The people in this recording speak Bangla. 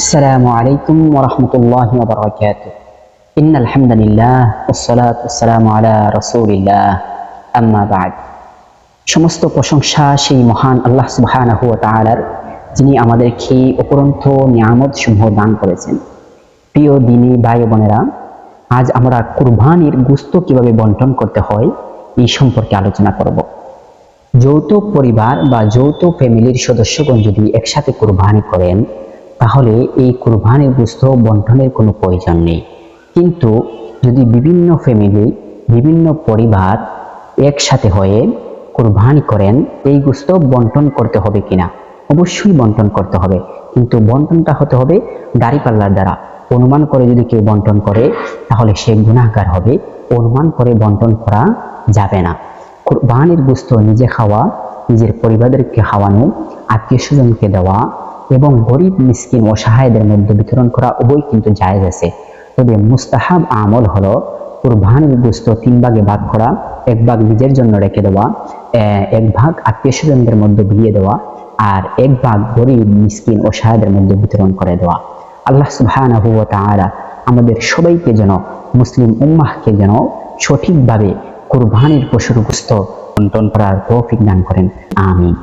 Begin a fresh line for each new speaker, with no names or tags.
السلام عليكم ورحمة الله وبركاته إن الحمد لله والصلاة والسلام على رسول الله أما بعد সমস্ত প্রশংসা সেই মহান আল্লাহ সুবহানাহু ওয়া তাআলার যিনি আমাদেরকে অপরন্ত নিয়ামত সমূহ দান করেছেন প্রিয় দিনী ভাই ও বোনেরা আজ আমরা কুরবানির গুস্ত কিভাবে বন্টন করতে হয় এই সম্পর্কে আলোচনা করব যৌথ পরিবার বা যৌথ ফ্যামিলির সদস্যগণ যদি একসাথে কুরবানি করেন তাহলে এই কুরবানির গুস্ত বন্টনের কোনো প্রয়োজন নেই। কিন্তু যদি বিভিন্ন ফ্যামিলি বিভিন্ন পরিবার একসাথে হয়ে কুরবানি করেন, এই গুস্ত বন্টন করতে হবে কিনা? অবশ্যই বন্টন করতে হবে। কিন্তু বন্টনটা হতে হবে দাড়িপাল্লার দ্বারা। অনুমান করে যদি কেউ বন্টন করে, তাহলে সে গুণাগার হবে। অনুমান করে বন্টন করা যাবে না। কুরবানির গুস্ত নিজে খাওয়া, নিজের পরিবারদেরকে খাওয়ানো, আত্মীয় স্বজনকে দেওয়া এবং গরিব, মিসকিন অসহায়দের মধ্যে বিতরণ করা উভয় কিন্তু জায়েজ আছে। তবে মুস্তাহাব আমল হলো কুরবানির গুস্ত তিন ভাগে ভাগ করা, এক ভাগ নিজের জন্য রেখে দেওয়া এক ভাগ আত্মীয় স্বজনদের মধ্যে বিলিয়ে দেওয়া আর এক ভাগ গরিব, মিসকিন অসহায়দের মধ্যে বিতরণ করে দেওয়া। আল্লাহ সুবহানাহু আমাদের সবাইকে যেন মুসলিম উম্মাহকে যেন সঠিকভাবে কুরবানির পশুর গুস্ত বন্টন করার তৌফিক দান করেন। আমিন।